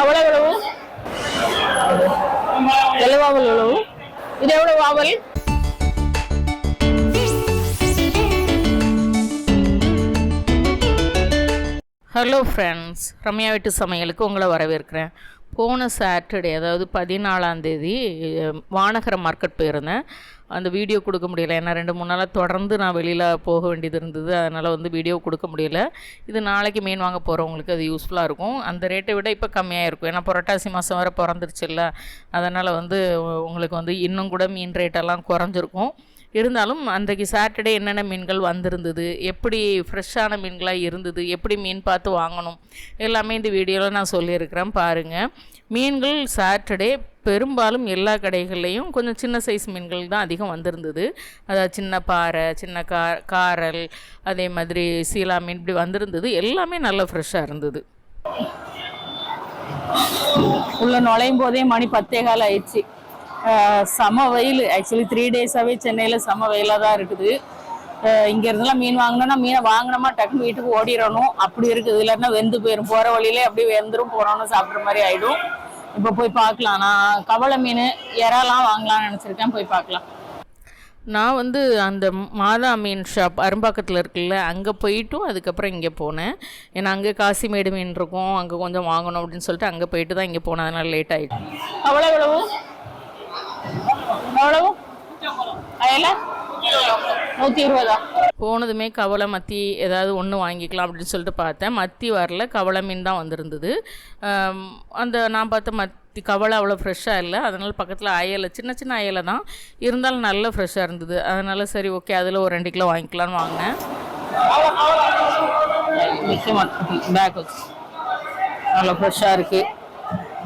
அவ்வளோ எவ்வளவு? எவ்வளவு எவ்வளவு? இது எவ்வளவு வாவல்? ஹலோ ஃப்ரெண்ட்ஸ் ரம்யா வீட்டு சமையலுக்கு உங்களை வரவேற்கிறேன். போன சாட்டர்டே அதாவது பதினாலாம் தேதி வானகர மார்க்கெட் போயிருந்தேன். அந்த வீடியோ கொடுக்க முடியல. ஏன்னா ரெண்டு மூணு நாளாக தொடர்ந்து நான் வெளியில் போக வேண்டியது இருந்தது. அதனால் வந்து வீடியோ கொடுக்க முடியல. இது நாளைக்கு மீன் வாங்க போகிறவங்களுக்கு அது யூஸ்ஃபுல்லாக இருக்கும். அந்த ரேட்டை விட இப்போ கம்மியாக இருக்கும். ஏன்னா புரட்டாசி மாதம் வரை பிறந்துருச்சுல்ல. அதனால் வந்து உங்களுக்கு வந்து இன்னும் கூட மீன் ரேட்டெல்லாம் குறைஞ்சிருக்கும். இருந்தாலும் அன்றைக்கு சாட்டர்டே என்னென்ன மீன்கள் வந்திருந்தது? எப்படி ஃப்ரெஷ்ஷான மீன்களாக இருந்தது? எப்படி மீன் பார்த்து வாங்கணும்? எல்லாமே இந்த வீடியோவில் நான் சொல்லியிருக்கிறேன். பாருங்கள் மீன்கள் சாட்டர்டே பெரும்பாலும் எல்லா கடைகள்லேயும் கொஞ்சம் சின்ன சைஸ் மீன்கள் தான் அதிகம் வந்திருந்தது. அதாவது சின்ன பாறை சின்ன கா காரல் அதே மாதிரி சீலா மீன் இப்படி வந்திருந்தது. எல்லாமே நல்லா ஃப்ரெஷ்ஷாக இருந்தது. உள்ள நுழையும் போதே மணி பத்தே கால் ஆயிடுச்சு. அஹ் செம வெயில். ஆக்சுவலி த்ரீ டேஸாகவே சென்னையில் செம வெயிலாக தான் இருக்குது. இங்க இருந்தெல்லாம் மீன் வாங்கினோம்னா மீனை வாங்கினோமா டக்குன்னு வீட்டுக்கு ஓடிடணும். அப்படி இருக்குது. இல்லைன்னா வெந்து போயிடும் போகிற வழியிலே அப்படியே வெந்துரும் போகிறோன்னு சாப்பிட்ற மாதிரி ஆயிடும். இப்போ போய் பார்க்கலாம். நான் கவளை மீன் இறாலாம் வாங்கலாம்னு நினச்சிருக்கேன். போய் பார்க்கலாம். நான் வந்து அந்த மாதா மீன் ஷாப் அரும்பாக்கத்தில் இருக்குல்ல அங்கே போயிட்டும் அதுக்கப்புறம் இங்கே போனேன். ஏன்னா அங்கே காசிமேடு மீன் இருக்கும். அங்கே கொஞ்சம் வாங்கணும் அப்படின்னு சொல்லிட்டு அங்கே போயிட்டு தான் இங்கே போனேன் அதனால லேட் ஆகிட்டு கவளை எவ்வளவு எவ்வளவு நூற்றி இருபதா? போனதுமே கவலை மத்தி ஏதாவது ஒன்று வாங்கிக்கலாம் அப்படின்னு சொல்லிட்டு பார்த்தேன். மத்தி வரல கவலை மீன் தான் வந்திருந்தது. அந்த நான் பார்த்த மத்தி கவலை அவ்வளோ ஃப்ரெஷ்ஷாக இல்லை. அதனால் பக்கத்தில் அயலை சின்ன சின்ன அயலை தான். இருந்தாலும் நல்ல ஃப்ரெஷ்ஷாக இருந்தது. அதனால் சரி ஓகே அதில் ஒரு ரெண்டு கிலோ வாங்கிக்கலாம்னு வாங்கினேன். பேக் நல்லா ஃப்ரெஷ்ஷாக இருக்கு.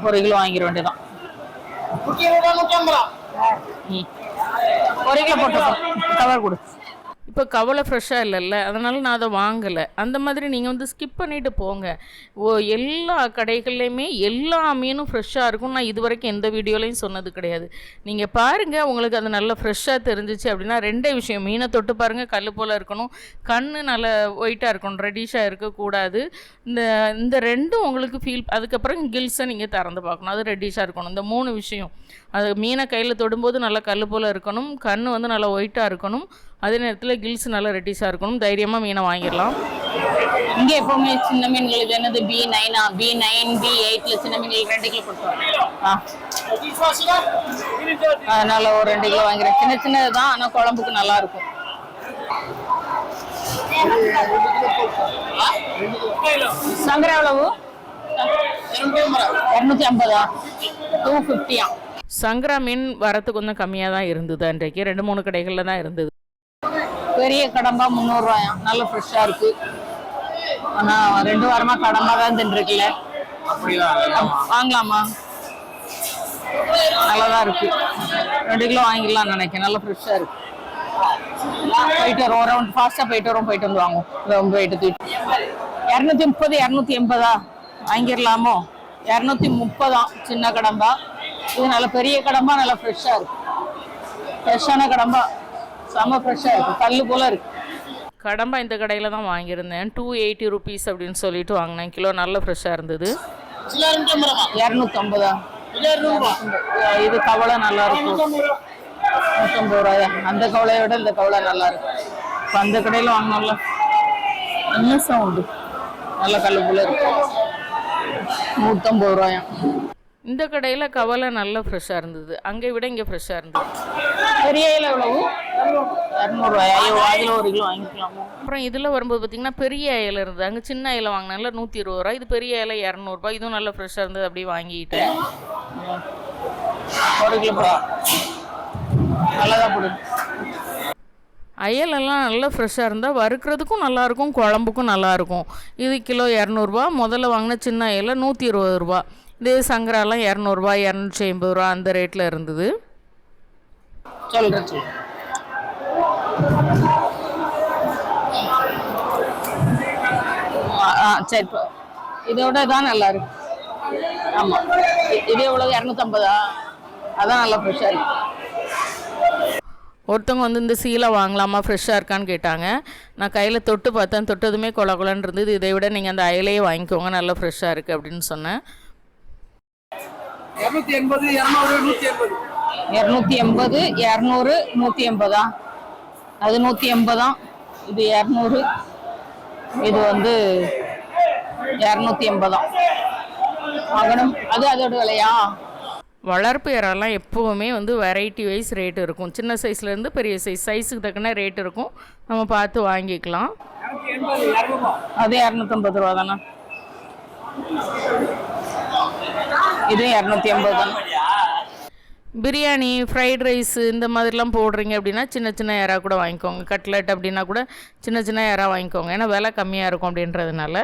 ஒரு கிலோ வாங்கிட வேண்டியதான் ம். ஒரு கிலோ போட்டு கவர் கொடு. இப்போ கவலை ஃப்ரெஷ்ஷாக இல்லைல்ல? அதனால் நான் அதை வாங்கலை. அந்த மாதிரி நீங்கள் வந்து ஸ்கிப் பண்ணிட்டு போங்க. ஓ எல்லா கடைகள்லையுமே எல்லா மீனும் ஃப்ரெஷ்ஷாக இருக்கும். நான் இது வரைக்கும் எந்த வீடியோலையும் சொன்னது கிடையாது. நீங்கள் பாருங்கள் உங்களுக்கு அது நல்லா ஃப்ரெஷ்ஷாக தெரிஞ்சிச்சு அப்படின்னா ரெண்டே விஷயம். மீனை தொட்டு பாருங்கள் கல் போல் இருக்கணும். கண் நல்ல ஒயிட்டாக இருக்கணும் ரெடிஷாக இருக்கக்கூடாது. இந்த இந்த ரெண்டும் உங்களுக்கு ஃபீல் அதுக்கப்புறம் கில்ஸை நீங்கள் திறந்து பார்க்கணும். அது ரெடிஷாக இருக்கணும். இந்த மூணு விஷயம். அது மீனை கையில் தொடும்போது நல்லா கல் போல் இருக்கணும். கண் வந்து நல்லா ஒயிட்டாக இருக்கணும். அதே நேரத்தில் கில்ஸ் நல்லா ரெட்டிஷாக இருக்கணும். தைரியமாக மீனை வாங்கிடலாம். இங்கே எப்பவுமே சின்ன மீன்கள் இது என்னது பி நைனா பி நைன் பி எயிட்ல சின்ன மீன்கள் ரெண்டு கிலோ கொடுத்துருவாங்க ஆ. அதனால ஒரு ரெண்டு கிலோ வாங்கிறேன் சின்ன சின்னது தான் ஆனால் குழம்புக்கு நல்லா இருக்கும். சங்கரா எவ்வளவு? இரநூத்தி ஐம்பதா? டூ ஃபிஃப்டியா சங்கரா மீன் வரத்து கொஞ்சம் கம்மியாக தான் இருந்தது அன்றைக்கு. ரெண்டு மூணு கடைகளில் தான் இருந்தது. பெரிய கடம்பா முந்நூறுரூவாயா நல்ல ஃப்ரெஷ்ஷாக இருக்கு. ஆனால் ரெண்டு வாரமாக கடம்பா தான் தின்றுருக்குல்ல வாங்கலாமா? நல்லாதான் இருக்கு. ரெண்டு கிலோ வாங்கிடலாம் நினைக்கிறேன். நல்லா ஃப்ரெஷ்ஷாக இருக்கு. போயிட்டு வரோம். ஒரு ரவுண்ட் ஃபாஸ்ட்டாக போயிட்டு வரோம். போயிட்டு வந்து வாங்குவோம். ரொம்ப போயிட்டு தூக்கிட்டு. இரநூத்தி முப்பது இரநூத்தி எண்பதா? வாங்கிடலாமோ? இரநூத்தி முப்பதாம் சின்ன கடம்பா. இது நல்ல பெரிய கடம்பா நல்லா ஃப்ரெஷ்ஷாக இருக்கு. ஃப்ரெஷ்ஷான கடம்பா. செம்ம ஃப்ரெஷ்ஷாக இருக்கு. கல்லு போல இருக்கு. கடம்பா இந்த கடையில் தான் வாங்கியிருந்தேன். டூ எயிட்டி ருபீஸ் அப்படின்னு சொல்லிட்டு வாங்கினேன். கிலோ நல்ல ஃப்ரெஷ்ஷாக இருந்தது. இரநூத்தம்பதா. இது கவலை நல்லா இருக்கும். நூற்றம்பது ரூபாயா? அந்த கவலையை விட இந்த கவலை நல்லா இருக்கும். இப்போ அந்த கடையில் வாங்கினோம்ல. என்ன சவுண்டு நல்ல கல்லு போல இருக்கு. நூற்றம்பது ரூபாயா? இந்த கடையில் கவலை நல்ல ஃப்ரெஷ்ஷாக இருந்தது. அங்கே விட இங்கே ஃப்ரெஷ்ஷாக இருந்தது. பெரிய அதில் ஒரு கிலோ வாங்கிக்கலாமா. அப்புறம் இதில் வரும்போது பார்த்திங்கன்னா பெரிய இலை இருந்தது. அங்கே சின்ன இலை வாங்கினால நூற்றி இருபது ரூபா இது பெரிய இலை இரநூறுபா இதுவும் நல்ல ஃப்ரெஷ்ஷாக இருந்தது. அப்படியே வாங்கிட்டேன் ஒரு கிலோ போடு. அயலெல்லாம் நல்லா ஃப்ரெஷ்ஷாக இருந்தால் வறுக்கிறதுக்கும் நல்லாயிருக்கும் குழம்புக்கும் நல்லாயிருக்கும் இது கிலோ இரநூறுபா முதல்ல வாங்கின சின்ன அயலை நூற்றி இருபது ரூபா இதே சங்கராலாம் இரநூறுபா இரநூற்றி ஐம்பது ரூபா அந்த ரேட்டில் இருந்தது சரி இதோட தான் நல்லா இருக்கு. ஆமாம் இது எவ்வளோ இரநூத்தம்பதா? அதான் நல்லா ஃப்ரெஷ்ஷாக இருக்கு. ஒருத்தவங்க வந்து இந்த சீலை வாங்கலாமா ஃப்ரெஷ்ஷாக இருக்கான்னு கேட்டாங்க. நான் கையில் தொட்டு பார்த்தேன். தொட்டதுமே கொல கொலன்னு இருந்தது. இதை விட நீங்கள் அந்த அயலையே வாங்கிக்கோங்க. நல்லா ஃப்ரெஷ்ஷாக இருக்குது அப்படின்னு சொன்னேன். இருநூத்தி எண்பது இருநூறு நூத்தி எண்பது. இரநூத்தி எண்பது இரநூறு நூற்றி எண்பதா? அது நூற்றி எண்பதா? இது இரநூறு. இது வந்து இரநூத்தி எண்பதாம் வாங்கணும் அது அதோட விலையா? வளர்ப்பு இறாலாம் எப்போவுமே வந்து வெரைட்டி வைஸ் ரேட் இருக்கும். சின்ன சைஸ்லேருந்து பெரிய சைஸ் சைஸுக்கு தக்கன ரேட் இருக்கும். நம்ம பார்த்து வாங்கிக்கலாம். எண்பது அது இரநூத்தம்பது ரூபா தானே இது இரநூத்தி எண்பது தானே. பிரியாணி ஃப்ரைட் ரைஸ் இந்த மாதிரிலாம் போடுறீங்க அப்படின்னா சின்ன சின்ன இறா கூட வாங்கிக்கோங்க. கட்லெட் அப்படின்னா கூட சின்ன சின்ன இறா வாங்கிக்கோங்க. ஏன்னா விலை கம்மியாக இருக்கும் அப்படின்றதுனால.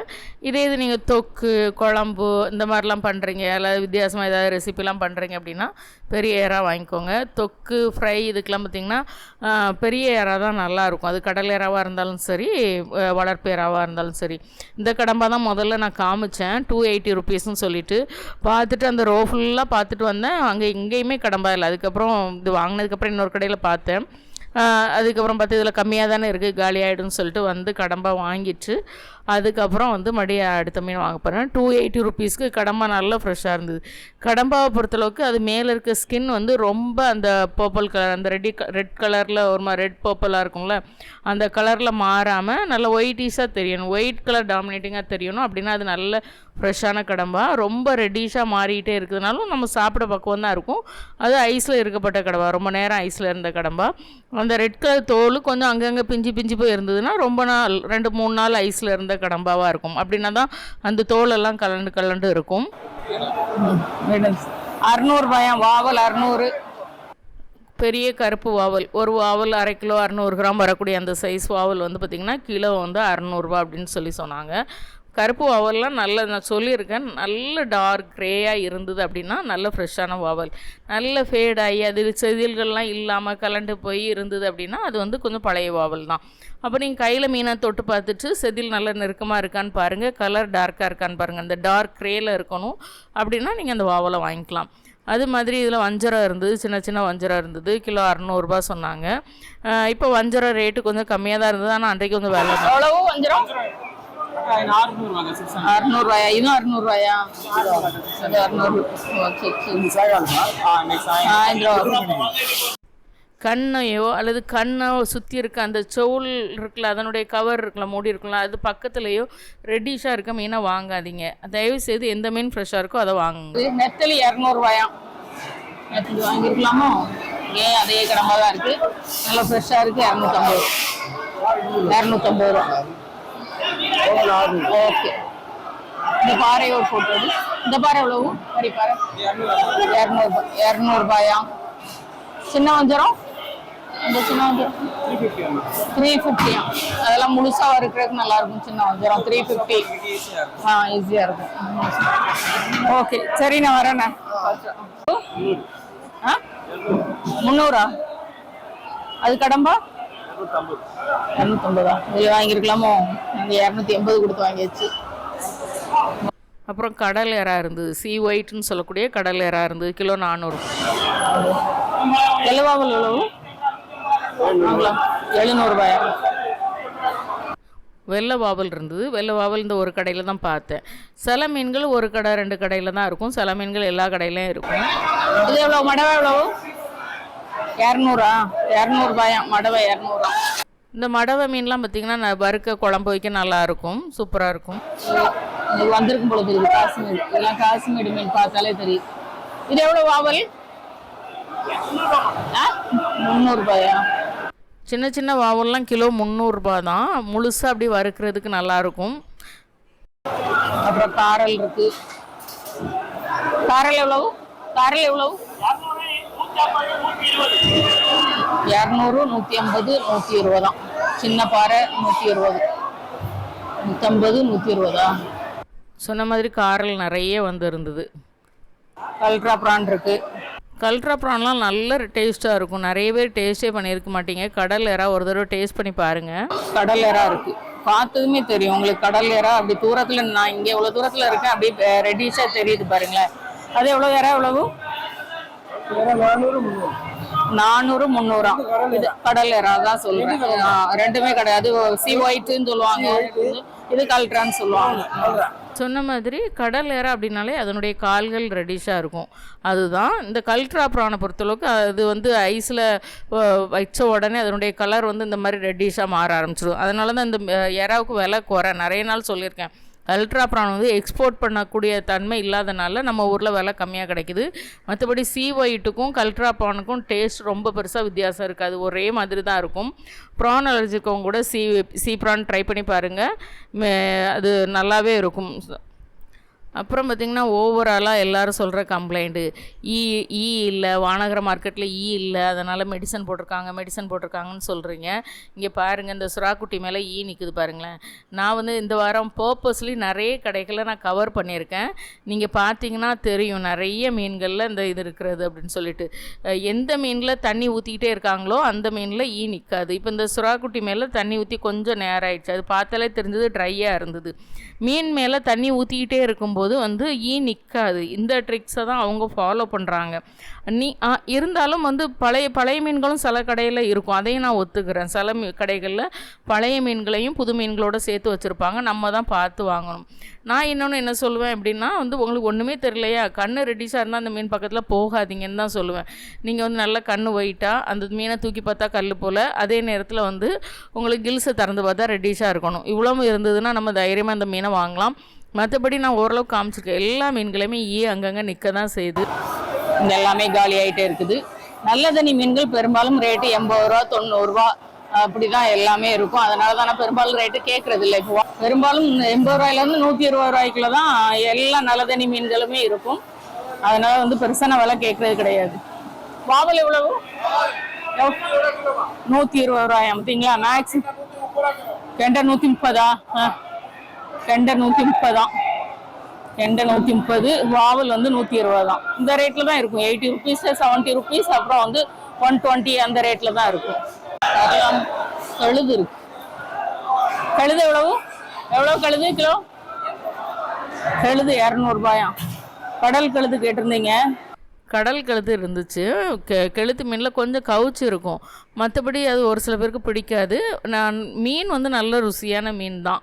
இதே இது நீங்கள் தொக்கு குழம்பு இந்த மாதிரிலாம் பண்ணுறீங்க இல்லை வித்தியாசமாக ஏதாவது ரெசிபிலாம் பண்ணுறீங்க அப்படின்னா பெரிய இறா வாங்கிக்கோங்க. தொக்கு ஃப்ரை இதுக்கெலாம் பார்த்திங்கன்னா பெரிய இறா தான் நல்லாயிருக்கும் அது கடல் இறாவாக இருந்தாலும் சரி வளர்ப்பு இறாவாக இருந்தாலும் சரி. இந்த கடம்பா தான் முதல்ல நான் காமிச்சேன். டூ எயிட்டி ருபீஸ்னு சொல்லிட்டு. பார்த்துட்டு அந்த ரோ ஃபுல்லாக பார்த்துட்டு வந்தேன். அங்கே எங்கேயுமே கடம்பா இல்லை. அதுக்கப்புறம் இது வாங்கினதுக்கப்புறம் இன்னொரு கடையில் பார்த்தேன். அதுக்கப்புறம் பார்த்து இதில் கம்மியாக தானே இருக்குது காலி ஆகிடும்னு சொல்லிட்டு வந்து கடம்பா வாங்கிட்டு அதுக்கப்புறம் வந்து மறுபடியும் அடுத்த மீன் வாங்க போகிறேன் டூ எயிட்டி ருபீஸ்க்கு கடம்பா நல்லா ஃப்ரெஷ்ஷாக இருந்தது. கடம்பாவை பொறுத்தளவுக்கு அது மேலே இருக்க ஸ்கின் வந்து ரொம்ப அந்த பர்பிள் கலர் அந்த ரெட்டி ரெட் கலரில் ஒரு மாதிரி ரெட் பர்பிளாக இருக்கும்ல அந்த கலரில் மாறாமல் நல்ல ஒயிட்டிஸாக தெரியணும். ஒயிட் கலர் டாமினேட்டிங்காக தெரியணும். அப்படின்னா அது நல்ல ஃப்ரெஷ்ஷான கடம்பா ரொம்ப ரெட்டிஷாக மாறிக்கிட்டே இருக்கிறதுனாலும் நம்ம சாப்பிட பக்குவம் தான் இருக்கும். அது ஐஸில் இருக்கப்பட்ட கடம்பா ரொம்ப நேரம் ஐஸில் இருந்த கடம்பா. அந்த ரெட் கலர் தோல் கொஞ்சம் அங்கங்கே பிஞ்சு பிஞ்சு போய் இருந்ததுன்னா ரொம்ப நாள் ரெண்டு மூணு நாள் ஐஸில் இருந்த கடம்பாவாக இருக்கும். அப்படின்னா தான் அந்த தோலெல்லாம் கலண்டு கலண்டு இருக்கும். அறுநூறுபாயா வாவல் அறுநூறு. பெரிய கருப்பு வாவல். ஒரு வாவல் அரை கிலோ அறநூறு கிராம் வரக்கூடிய அந்த சைஸ் வாவல் வந்து பார்த்திங்கன்னா கிலோ வந்து அறநூறுபா அப்படின்னு சொல்லி சொன்னாங்க. கருப்பு வாவல்லாம் நல்ல நான் சொல்லியிருக்கேன் நல்ல டார்க் க்ரேயாக இருந்தது அப்படின்னா நல்ல ஃப்ரெஷ்ஷான வாவல். நல்ல ஃபேடாகி அது செதில்கள்லாம் இல்லாமல் கலண்டு போய் இருந்தது அப்படின்னா அது வந்து கொஞ்சம் பழைய வாவல் தான். அப்போ நீங்கள் கையில் மீனை தொட்டு பார்த்துட்டு செதில் நல்ல நெருக்கமாக இருக்கான்னு பாருங்கள் கலர் டார்க்காக இருக்கான்னு பாருங்கள் அந்த டார்க் க்ரேயில் இருக்கணும் அப்படின்னா நீங்கள் அந்த வாவலை வாங்கிக்கலாம். அது மாதிரி இதில் வஞ்சரம் இருந்தது சின்ன சின்ன வஞ்சரம் இருந்தது கிலோ அறநூறுபா சொன்னாங்க. இப்போ வஞ்சரம் ரேட்டு கொஞ்சம் கம்மியாக தான் இருந்தது ஆனால் அன்றைக்கு கொஞ்சம் விலை அவ்வளோ வஞ்சரம்? அறுநூறுவாயா? இதுவும் அறுநூறுவாயா? அறுநூறு. ஓகே சாயந்தரம் கண்ணையோ அல்லது கண்ணோ சுற்றி இருக்க அந்த செவுள் இருக்குல்ல அதனுடைய கவர் இருக்குல்ல மூடி இருக்குல்ல அது பக்கத்துலேயோ ரெட்டிஷாக இருக்க மீனை வாங்காதீங்க. தயவு செய்து எந்த மீன் ஃப்ரெஷ்ஷாக இருக்கோ அதை வாங்குங்க. நெத்தலி இரநூறுவாயாம் நெத்தலி வாங்கிருக்கலாமோ? ஏன் அதே கடமை தான் இருக்கு? நல்லா ஃப்ரெஷ்ஷாக இருக்கு. இரநூத்தம்பது இரநூத்தம்பது ரூபா. ஓகே இந்த பாறை ஒரு ஃபோட்டோ இந்த பாறை எவ்வளவு? சரி பாறை இரநூறுபா இரநூறுபாயா சின்ன வஞ்சரம்? இந்த சின்ன வஞ்சரம்? த்ரீ ஃபிஃப்டியா அதெல்லாம் முழுசா வறுக்கிறதுக்கு நல்லா இருக்கும் சின்ன வஞ்சரம். த்ரீ ஃபிஃப்டி ஆ ஈஸியாக இருக்கும். ஓகே சரி நான் வரேண்ணே ஆ? முந்நூறா? அது கடம்பா? இரநூத்தம்பதா வாங்கியிருக்கலாமோ? நீங்கள் இரநூத்தி எண்பது கொடுத்து வாங்கியாச்சு. அப்புறம் கடல் எறா இருந்தது. சி ஒயிட்னு சொல்லக்கூடிய கடல் எறா இருந்தது. கிலோ நானூறு. எவ்வளவு? எவ்வளவு எழுநூறுபாயா? வெள்ளை வாவல் இருந்தது. வெள்ளை வாவல் இந்த ஒரு கடையில் தான் பார்த்தேன். சில மீன்கள் ஒரு கடை ரெண்டு கடையில் தான் இருக்கும். சில மீன்கள் எல்லா கடையிலையும் இருக்கும். இது எவ்வளோ மடவை எவ்வளவு? இரநூறா இரநூறுபாயா? மடவை இரநூறா. இந்த மடவை மீன்லாம் பார்த்தீங்கன்னா வறுக்க குழம்பு வைக்க நல்லா இருக்கும் சூப்பராக இருக்கும் இது வந்திருக்கும் போல தெரியுது காஷ்மீர் இதெல்லாம் காஷ்மீர் மீன் பார்த்தாலே தெரியும். இது எவ்வளோ வாவல்? முந்நூறுபாயா? சின்ன சின்ன வாவல்லாம் கிலோ முந்நூறுரூபா தான். முழுசாக அப்படி வறுக்கிறதுக்கு நல்லாயிருக்கும். அப்புறம் காரல் இருக்கு. காரல் எவ்வளவு? காரல் எவ்வளவு? இரநூறு நூற்றி ஐம்பது நூற்றி இருபதாம் சின்ன பாறை நூற்றி இருபது நூற்றம்பது நூற்றி இருபதா சொன்ன மாதிரி காரல் நிறைய வந்து இருந்தது. கல்ட்ரா ப்ரான் இருக்கு. கல்ட்ரா ப்ரான்லாம் நல்ல டேஸ்ட்டாக இருக்கும். நிறைய பேர் டேஸ்ட்டே பண்ணியிருக்க மாட்டீங்க. கடல் எறா ஒரு தடவை டேஸ்ட் பண்ணி பாருங்கள் கடல் எறா இருக்கு. பார்த்ததுமே தெரியும். உங்களுக்கு கடல் எறா அப்படி தூரத்துல நான் இங்க எவ்வளவு தூரத்துல இருக்கேன். அப்படியே ரெட்டிஷா தெரியுது பாருங்களேன். அது எவ்வளவு எறா எவ்வளவு? நானூறு முந்நூறு நானூறு முந்நூறா. இது கடல் எறா தான் சொல்றேன். ரெண்டுமே கிடையாது. சி ஒயிட்னு சொல்லுவாங்க. இது கல்ட்ரான்னு சொல்லுவாங்க. சொன்ன மாதிரி கடல் ஏற அப்படின்னாலே அதனுடைய கால்கள் ரெடிஷாக இருக்கும். அதுதான் இந்த கல்ட்ரா ப்ரானை பொறுத்தளவுக்கு அது வந்து ஐஸில் வச்ச உடனே அதனுடைய கலர் வந்து இந்த மாதிரி ரெட்டிஷாக மாற ஆரம்பிச்சிடும். அதனால தான் இந்த எறாவுக்கு விலை குறை நிறைய நாள் சொல்லியிருக்கேன். அல்ட்ரா ப்ரான் வந்து எக்ஸ்போர்ட் பண்ணக்கூடிய தன்மை இல்லாதனால நம்ம ஊரில் விலை கம்மியாக கிடைக்குது. மற்றபடி சி ஒயிட்டுக்கும் கல்ட்ரா ப்ரானுக்கும் டேஸ்ட் ரொம்ப பெருசாக வித்தியாசம் இருக்காது. ஒரே மாதிரி தான் இருக்கும் ப்ரான் அலர்ஜிக்கவங்க கூட சி சி ப்ரான் ட்ரை பண்ணி பாருங்கள் அது நல்லாவே இருக்கும். அப்புறம் பார்த்திங்கன்னா ஓவராலாக எல்லாரும் சொல்கிற கம்ப்ளைண்ட்டு ஈ e, ஈ e இல்லை வானகர மார்க்கெட்டில் ஈ e இல்லை அதனால் மெடிசன் போட்டிருக்காங்க மெடிசன் போட்டிருக்காங்கன்னு சொல்கிறீங்க இங்கே பாருங்கள் இந்த சுறாக்குட்டி மேலே ஈ நிற்குது பாருங்களேன். நான் வந்து இந்த வாரம் பர்பஸ்லி நிறைய கடைகளை நான் கவர் பண்ணியிருக்கேன். நீங்கள் பார்த்தீங்கன்னா தெரியும் நிறைய மீன்களில் இந்த இது இருக்கிறது அப்படின்னு சொல்லிட்டு. எந்த மீனில் தண்ணி ஊற்றிக்கிட்டே இருக்காங்களோ அந்த மீனில் ஈ நிற்காது இப்போ இந்த சுறாக்குட்டி மேலே தண்ணி ஊற்றி கொஞ்சம் நேரம் ஆயிடுச்சு. அது பார்த்தாலே தெரிஞ்சது ட்ரையாக இருந்தது. மீன் மேலே தண்ணி ஊற்றிக்கிட்டே இருக்கும்போது வந்து ஈ நிற்காது இந்த ட்ரிக்ஸை தான் அவங்க ஃபாலோ பண்ணுறாங்க நீ ஆ, இருந்தாலும் வந்து பழைய பழைய மீன்களும் சில கடையில் இருக்கும். அதையும் நான் ஒத்துக்கிறேன். சில மீ கடைகளில் பழைய மீன்களையும் புது மீன்களோட சேர்த்து வச்சுருப்பாங்க. நம்ம தான் பார்த்து வாங்கணும். நான் இன்னொன்று என்ன சொல்லுவேன் அப்படின்னா வந்து உங்களுக்கு ஒன்றுமே தெரியலையா? கண் ரெடிஸாக இருந்தால் அந்த மீன் பக்கத்தில் போகாதீங்கன்னு தான் சொல்லுவேன். நீங்கள் வந்து நல்லா கண் ஒயிட்டாக அந்த மீனை தூக்கி பார்த்தா கல் போல் அதே நேரத்தில் வந்து உங்களுக்கு கில்ஸை திறந்து பார்த்தா ரெடிஸாக இருக்கணும். இவ்வளவு இருந்ததுன்னா நம்ம தைரியமாக அந்த மீனை வாங்கலாம். மற்றபடி நான் ஓரளவுக்கு காமிச்சிருக்கேன். எல்லா மீன்களையுமே ஈ அங்கங்கே நிற்க தான் செய்யுது. இந்த எல்லாமே காலி ஆகிட்டே இருக்குது. நல்ல தண்ணி மீன்கள் பெரும்பாலும் ரேட்டு எண்பது ரூபா தொண்ணூறுரூவா அப்படி தான் எல்லாமே இருக்கும். அதனால தான் நான் பெரும்பாலும் ரேட்டு கேட்கறது இல்லை. இப்போ பெரும்பாலும் எண்பது ரூபாயிலேருந்து நூற்றி இருபது ரூபாய்க்குள்ள தான் எல்லா நல்ல தண்ணி மீன்களுமே இருக்கும். அதனால வந்து பெருசான விலை கேட்கறது கிடையாது. வாவல் எவ்வளவு? நூற்றி இருபது ரூபாயா? பார்த்தீங்களா மேக்ஸிமம் கெண்டை நூற்றி முப்பதா? ஆ. கெண்டை முப்பது தான் கெண்டை நூற்றி முப்பது வாவல் வந்து நூற்றி இருபது தான் இந்த ரேட்டில் தான் இருக்கும். எயிட்டி ருபீஸ் செவன்ட்டி ருபீஸ் அப்புறம் வந்து ஒன் டுவெண்ட்டி அந்த ரேட்டில் தான் இருக்கும். அதெல்லாம் கழுது இருக்கு. கழுது எவ்வளவு? எவ்வளோ கழுது கிலோ? கழுது இரநூறுபாயா? கடல் கழுது கேட்டிருந்தீங்க. கடல் கழுத்து இருந்துச்சு. கெ கெளுத்து மீனில் கொஞ்சம் கவுச்சு இருக்கும். மற்றபடி அது ஒரு சில பேருக்கு பிடிக்காது. நான் மீன் வந்து நல்ல ருசியான மீன் தான்.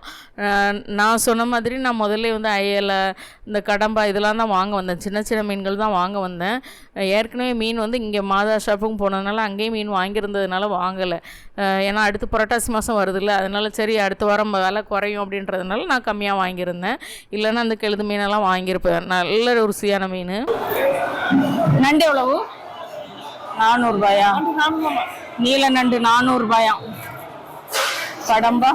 நான் சொன்ன மாதிரி நான் முதல்ல வந்து அயலை இந்த கடம்பா இதெல்லாம் தான் வாங்க வந்தேன். சின்ன சின்ன மீன்கள் தான் வாங்க வந்தேன். ஏற்கனவே மீன் வந்து இங்கே மாதா ஷாப்புக்கும் போனதுனால அங்கேயும் மீன் வாங்கியிருந்ததுனால வாங்கலை. ஏன்னா அடுத்து புரட்டாசி மாதம் வருதுல்ல. அதனால சரி அடுத்த வாரம் விலை குறையும் அப்படின்றதுனால நான் கம்மியாக வாங்கியிருந்தேன். இல்லைன்னா அந்த கெளுத்து மீனெல்லாம் வாங்கியிருப்பேன். நல்ல ருசியான மீன். நண்டு எவ்வளவு? நானூறுபாயா? நீல நண்டு நானூறுபாயா? கடம்பா?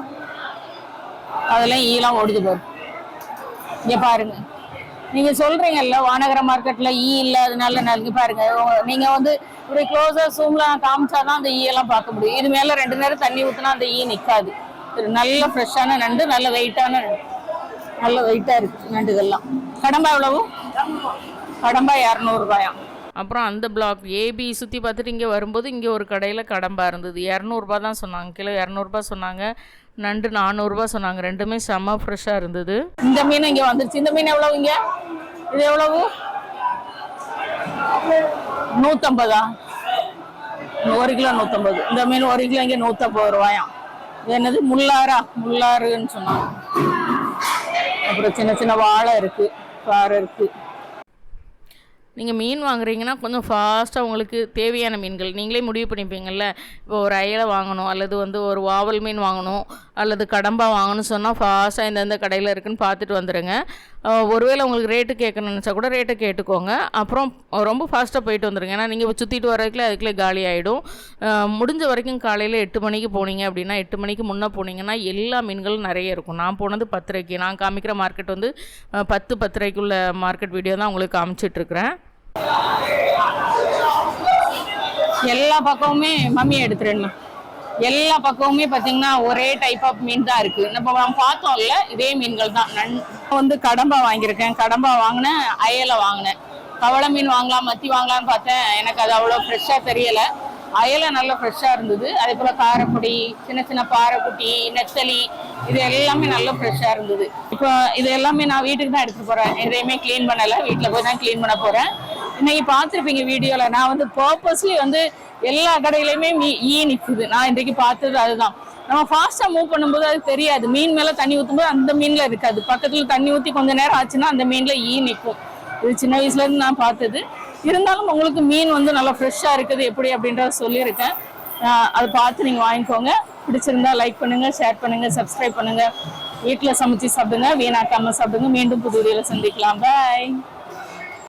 அதெல்லாம் ஈலாம் ஓடுது பாரு. இங்க பாருங்க. நீங்க சொல்றீங்கல்ல வானகர மார்க்கெட்ல ஈ இல்ல அதனால நல்கி பாருங்க. நீங்க வந்து இப்படி க்ளோஸா சூம்ல காமிச்சாதான் அந்த ஈ எல்லாம் பார்க்க முடியும். இது மேல ரெண்டு நேரம் தண்ணி ஊத்துனா அந்த ஈ நிக்காது. நல்ல ஃப்ரெஷ்ஷான நண்டு நல்ல வெயிட்டான நண்டு. நல்ல வெயிட்டா இருக்கு நண்டுகள்லாம். கடம்பா எவ்வளவு? கடம்பா இரநூறுபாயாம் அப்புறம் அந்த பிளாக் ஏபி சுற்றி பார்த்துட்டு இங்கே வரும்போது இங்கே ஒரு கடையில் கடம்பா இருந்தது. இரநூறுபா தான் சொன்னாங்க. கிலோ இரநூறுபா சொன்னாங்க. நண்டு நானூறுரூபா சொன்னாங்க. ரெண்டுமே செம்ம ஃப்ரெஷ்ஷாக இருந்தது. இந்த மீன் இங்க வந்துருச்சு. இந்த மீன் எவ்வளவு இங்க? இது எவ்வளவு? நூத்தம்பதா? ஒரு கிலோ நூத்தம்பது. இந்த மீன் ஒரு கிலோ இங்க நூத்தம்பது ரூபாயாம் இது என்னது? முள்ளாரா முள்ளாறுன்னு சொன்னாங்க. அப்புறம் சின்ன சின்ன வாழை இருக்கு. பாறை இருக்கு. நீங்கள் மீன் வாங்குறீங்கன்னா கொஞ்சம் ஃபாஸ்ட்டாக உங்களுக்கு தேவையான மீன்கள். நீங்களே முடிவு பண்ணிப்பீங்கள்ல இப்போ ஒரு அயலை வாங்கணும் அல்லது வந்து ஒரு வாவல் மீன் வாங்கணும் அல்லது கடம்பா வாங்கணும்னு சொன்னால் ஃபாஸ்ட்டாக இந்தந்த கடையில் இருக்குன்னு பார்த்துட்டு வந்துடுங்க ஒருவேளை உங்களுக்கு ரேட்டு கேட்கணும்னு நினச்சா கூட ரேட்டை கேட்டுக்கோங்க. அப்புறம் ரொம்ப ஃபாஸ்ட்டாக போயிட்டு வந்துடுங்க ஏன்னா நீங்கள் சுற்றிட்டு வரதுக்குள்ளே அதுக்குள்ளே காலி ஆகிடும் முடிஞ்ச வரைக்கும் காலையில் எட்டு மணிக்கு போனீங்க அப்படின்னா எட்டு மணிக்கு முன்னே போனீங்கன்னா எல்லா மீன்களும் நிறைய இருக்கும். நான் போனது பத்தரைக்கு. நான் காமிக்கிற மார்க்கெட் வந்து பத்து பத்தரைக்குள்ள மார்க்கெட் வீடியோ தான் உங்களுக்கு காமிச்சிட்ருக்குறேன் எல்லா பக்கமுமே மம்மி எடுத்துருண்ணா எல்லா பக்கமுமே பாத்தீங்கன்னா ஒரே டைப் ஆஃப் மீன் தான் இருக்கு. நம்ம நம்ம பார்த்தோம்ல இதே மீன்கள் தான். நன் வந்து கடம்பா வாங்கியிருக்கேன். கடம்பா வாங்கினேன் அயலை வாங்கினேன். கவளை மீன் வாங்கலாம் மத்தி வாங்கலாம்னு பார்த்தேன். எனக்கு அது அவ்வளோ ஃப்ரெஷ்ஷாக தெரியல. அயலை நல்லா ஃப்ரெஷ்ஷாக இருந்தது. அதே போல் காரைக்குடி சின்ன சின்ன பாறைக்குட்டி நெத்தலி இது எல்லாமே நல்லா ஃப்ரெஷ்ஷாக இருந்தது. இப்போ இது எல்லாமே நான் வீட்டுக்கு தான் எடுத்துகிட்டு போகிறேன் எதையுமே க்ளீன் பண்ணலை. வீட்டில் போய் தான் க்ளீன் பண்ண போகிறேன் இன்னைக்கு பார்த்துருப்பீங்க வீடியோவில் நான் வந்து பர்பஸ்லி வந்து எல்லா கடையிலயுமே மீ ஈ நிக்குது. நான் இன்றைக்கு பார்த்தது அதுதான். நம்ம ஃபாஸ்டா மூவ் பண்ணும்போது அது தெரியாது. மீன் மேல தண்ணி ஊத்தும்போது அந்த மீன்ல இருக்காது. பக்கத்துல தண்ணி ஊத்தி கொஞ்ச நேரம் ஆச்சுன்னா அந்த மீன்ல ஈ நிக்கும். இது சின்ன வயசுல இருந்து நான் பார்த்தது. இருந்தாலும் உங்களுக்கு மீன் வந்து நல்லா ஃப்ரெஷ்ஷா இருக்குது. எப்படி அப்படின்றத சொல்லியிருக்கேன். அதை பார்த்து நீங்க வாங்கிக்கோங்க. பிடிச்சிருந்தா லைக் பண்ணுங்க ஷேர் பண்ணுங்க சப்ஸ்கிரைப் பண்ணுங்க. வீட்டில் சமைச்சு சாப்பிடுங்க வீணாக்காம சாப்பிடுங்க. மீண்டும் புது வீடியோவில் சந்திக்கலாம். பாய்